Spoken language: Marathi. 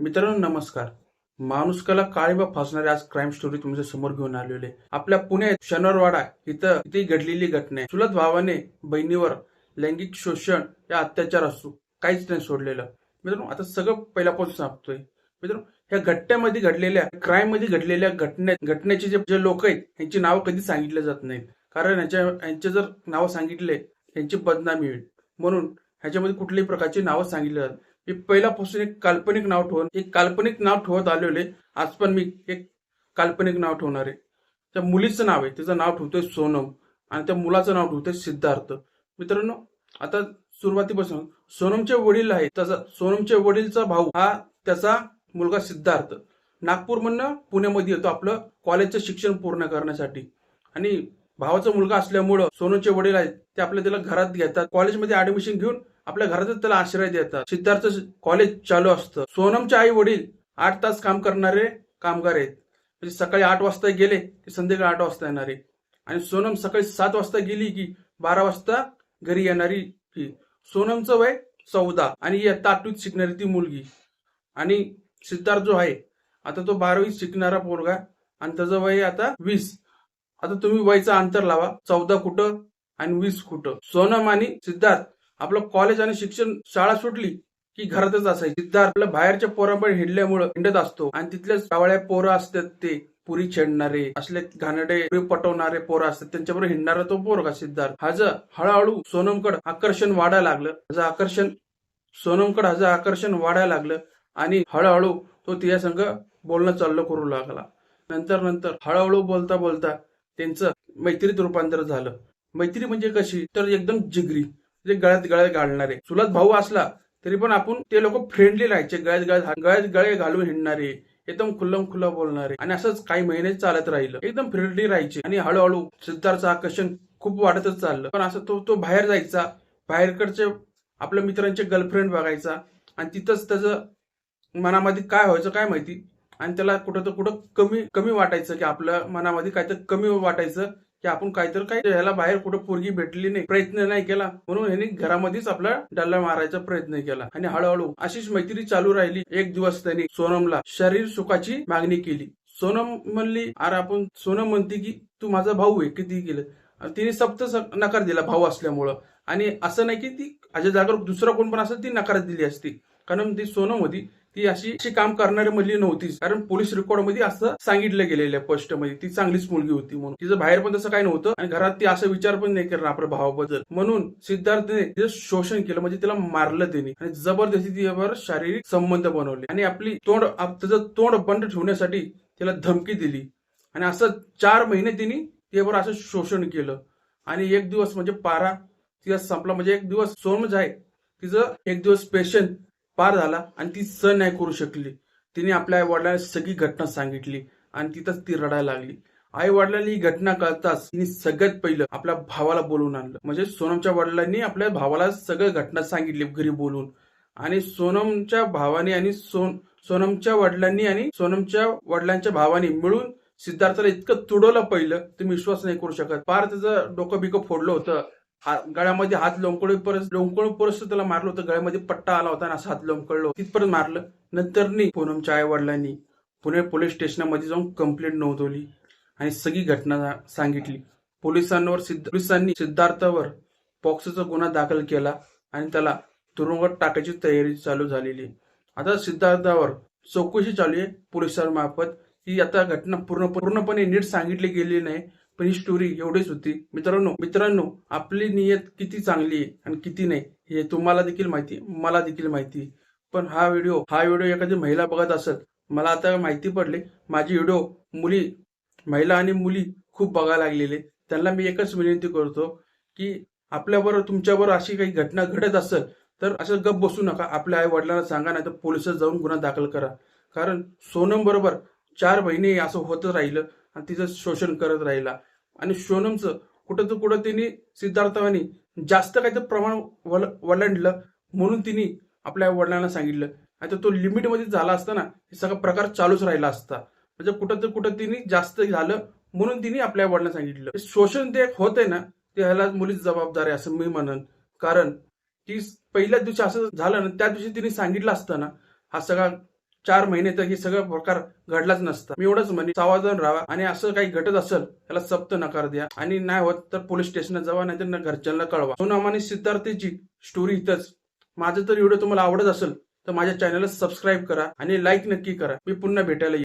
मित्रांनो नमस्कार. माणुसकाला काळीबा फासणारे आज क्राईम स्टोरी तुमच्यासमोर घेऊन आलेले आपल्या पुण्यात शनिवारवाडा इथं इथे घडलेली घटना आहे. चुलत भावाने बहिणीवर लैंगिक शोषण या अत्याचार असू काहीच नाही सोडलेलं. मित्रांनो आता सगळं पहिल्यापासून सांगतोय मित्रांनो ह्या घटनेमध्ये घडलेल्या क्राईममध्ये घडलेल्या घटने घटनेचे जे जे लोक आहेत यांची नावं कधी सांगितले जात नाहीत. कारण यांच्या यांचे जर नावं सांगितले यांची बदनामी होईल. म्हणून ह्याच्यामध्ये कुठल्याही प्रकारची नावं सांगितली जातात मी पहिल्यापासून एक काल्पनिक नाव ठेवून एक काल्पनिक नाव ठेवत आलेले आज पण मी एक काल्पनिक नाव ठेवणार आहे. त्या मुलीचं नाव आहे. तिचं नाव ठेवतोय सोनम आणि त्या मुलाचं नाव ठेवतोय सिद्धार्थ. मित्रांनो आता सुरुवातीपासून सोनमचे वडील आहेत. त्याचा सोनमचे वडीलचा भाऊ हा त्याचा मुलगा सिद्धार्थ. नागपूरमधनं पुण्यामध्ये येतो आपलं कॉलेजचं शिक्षण पूर्ण करण्यासाठी. आणि भावाचा मुलगा असल्यामुळं सोनूचे वडील आहेत ते आपल्या त्याला घरात घेतात. कॉलेजमध्ये ऍडमिशन घेऊन आपल्या घरातच त्याला आश्रय देतात. सिद्धार्थ कॉलेज चालू असतं. सोनमचे आई वडील आठ तास काम करणारे कामगार आहेत. म्हणजे सकाळी आठ वाजता गेले की संध्याकाळी आठ वाजता येणारे. आणि सोनम सकाळी सात वाजता गेली की बारा वाजता घरी येणारी ही. सोनमचं वय चौदा आणि इयत्ता आठवीत शिकणारी ती मुलगी. आणि सिद्धार्थ जो आहे आता तो बारावीत शिकणारा पोरगा आणि त्याचं वय आता वीस. आता तुम्ही वयचं अंतर लावा. चौदा कुठं आणि वीस कुठं? सोनम आणि सिद्धार्थ आपलं कॉलेज आणि शिक्षण शाळा सुटली की घरातच असायची. सिद्धार्थ आपल्या बाहेरच्या पोरापण हिंडल्यामुळे हिंडत असतो आणि तिथल्या सावळ्या पोरं असतात ते. पुरी छेडणारे असले घाणडे पटवणारे पोरं असतात. त्यांच्याबरोबर हिंडणारा तो पोरगा सिद्धार्थ. हा हळूहळू सोनमकड आकर्षण वाढायला लागलं त्याचं आकर्षण सोनमकड ह्याचं आकर्षण वाढायला लागलं आणि हळूहळू तो तिच्या संग बोलणं चाललं करू लागला. नंतर नंतर हळूहळू बोलता बोलता त्यांचं मैत्रीत रूपांतर झालं. मैत्री म्हणजे कशी? तर एकदम जिगरी म्हणजे गळ्यात गळ्यात घालणारे. चुलत भाऊ असला तरी पण आपण ते लोक फ्रेंडली राहायचे गळ्यात गळ्यात गळ्यात गळे घालून हिंडणारे एकदम खुल्लम खुल्ला बोलणारे. आणि असंच काही महिने चालत राहिलं. एकदम फ्रेंडली राहायचे. आणि हळूहळू सिद्धार्थचं आकर्षण खूप वाढतच चाललं. पण असं तो तो बाहेर जायचा बाहेरकडचे आपल्या मित्रांचे गर्लफ्रेंड बघायचा. आणि तिथंच त्याचं मनामध्ये काय व्हायचं काय माहिती? आणि त्याला कुठं तर कुठं कमी कमी वाटायचं की आपल्या मनामध्ये काहीतरी कमी वाटायचं की आपण काहीतरी काही ह्याला बाहेर कुठं पोरगी भेटली नाही प्रयत्न नाही केला. म्हणून ह्याने घरामध्येच आपला डल्ला मारायचा प्रयत्न केला. आणि हळूहळू अशीच मैत्री चालू राहिली. एक दिवस त्यांनी सोनमला शरीर सुखाची मागणी केली. सोनम म्हणली अरे आपण सोनम म्हणते की तू माझा भाऊ आहे किती केलं. आणि तिने सप्त नकार दिला भाऊ असल्यामुळं. आणि असं नाही की ती अजय जागेवर दुसरा कोण पण असं ती नकार दिली असती. कारण ती सोनम होती. ती अशी अशी काम करणारी मुलगी नव्हतीच. कारण पोलीस रेकॉर्डमध्ये असं सांगितलं गेलेलं आहे स्पष्टमध्ये. ती चांगलीच मुलगी होती म्हणून. तिचं बाहेर पण तसं काही नव्हतं आणि घरात ती असं विचार पण नाही करणार आपल्या भावाबद्दल. म्हणून सिद्धार्थने तिचं शोषण केलं. म्हणजे तिला मारलं त्यांनी. आणि जबरदस्ती तिच्यावर शारीरिक संबंध बनवले. आणि आपली तोंड तिचं तोंड बंद ठेवण्यासाठी तिला धमकी दिली. आणि असं चार महिने तिने तिच्यावर असं शोषण केलं. आणि एक दिवस म्हणजे पारा तिचा संपला. म्हणजे एक दिवस सोन आहे तिचं एक दिवस पेशंट पार झाला आणि ती सहन नाही करू शकली. तिने आपल्या आई वडिलांना सगळी घटना सांगितली आणि तिथंच ती रडायला लागली. आई वडिलांनी ही घटना कळताच तिने सगळ्यात पहिलं आपल्या भावाला बोलून आणलं. म्हणजे सोनमच्या वडिलांनी आपल्या भावाला सगळं घटना सांगितली घरी बोलून आणि सोनमच्या भावाने आणि सोन सोनमच्या वडिलांनी आणि सोनमच्या वडिलांच्या भावाने मिळून सिद्धार्थाला इतकं तुडवलं पहिलं तुम्ही विश्वास नाही करू शकत. पार त्याचं डोकं बिकं फोडलं होतं. हा- गळ्यामध्ये हात लोंबकळी परत लोंकळ परत त्याला मारलं होतं. गळ्यामध्ये पट्टा आला होता आणि असं हात लोंकळलं तिथपर्यंत मारलं. नंतर नी पूनमच्या आई वडिलांनी पुणे पोलीस स्टेशनमध्ये जाऊन कंप्लेंट नोंदवली आणि सगळी घटना सांगितली. पोलिसांवर सिद्ध पोलिसांनी सिद्धार्थावर पॉक्सोचा गुन्हा दाखल केला आणि त्याला तुरुंगात टाकायची तयारी चालू झालेली. आता सिद्धार्थावर चौकशी चालू आहे पोलिसांमार्फत. ही आता घटना पूर्ण पूर्णपणे नीट सांगितली गेली नाही. पण ही स्टोरी एवढीच होती. मित्रांनो मित्रांनो आपली नियत किती चांगली आहे आणि किती नाही हे तुम्हाला देखील माहिती मला देखील माहिती पण हा व्हिडिओ हा व्हिडिओ एखादी महिला बघत असत मला आता माहिती पडले माझी व्हिडिओ मुली महिला आणि मुली खूप बघायला लागलेले त्यांना मी एकच विनंती करतो की आपल्याबरोबर तुमच्याबरोबर अशी काही घटना घडत असेल तर असं गप बसू नका. आपल्या आई वडिलांना सांगा नाही तर पोलिसात जाऊन गुन्हा दाखल करा. कारण सोनम बरोबर चार महिने असं होत राहिलं आणि तिचं शोषण करत राहिला. आणि सोनमचं कुठं तर कुठं तिने सिद्धार्थाने जास्त काही तर प्रमाण वल वलांडलं म्हणून तिने आपल्या वडिलांना सांगितलं. आता तो लिमिटमध्ये झाला असता ना हे सगळा प्रकार चालूच राहिला असता. म्हणजे कुठं तर कुठं तिने जास्त झालं म्हणून तिने आपल्या वडिलांना सांगितलं. शोषण ते एक आहे ना ते ह्याला मुलीच जबाबदार आहे असं मी म्हणन. कारण की पहिल्याच दिवशी असं झालं ना त्या दिवशी तिने सांगितलं असतं ना हा सगळा चार महिने तर हे सगळं प्रकार घडलाच नसता. मी एवढंच म्हणे सावधान राहा आणि असं काही घटत असेल त्याला सप्त नकार द्या. आणि नाही होत तर पोलीस स्टेशनला जावा नाहीतर ना घरच्यांना कळवा. सोनम आणि सिद्धार्थची स्टोरी इथंच. माझं तर व्हिडिओ तुम्हाला आवडत असेल तर माझ्या चॅनलला सबस्क्राईब करा आणि लाईक नक्की करा. मी पुन्हा भेटायला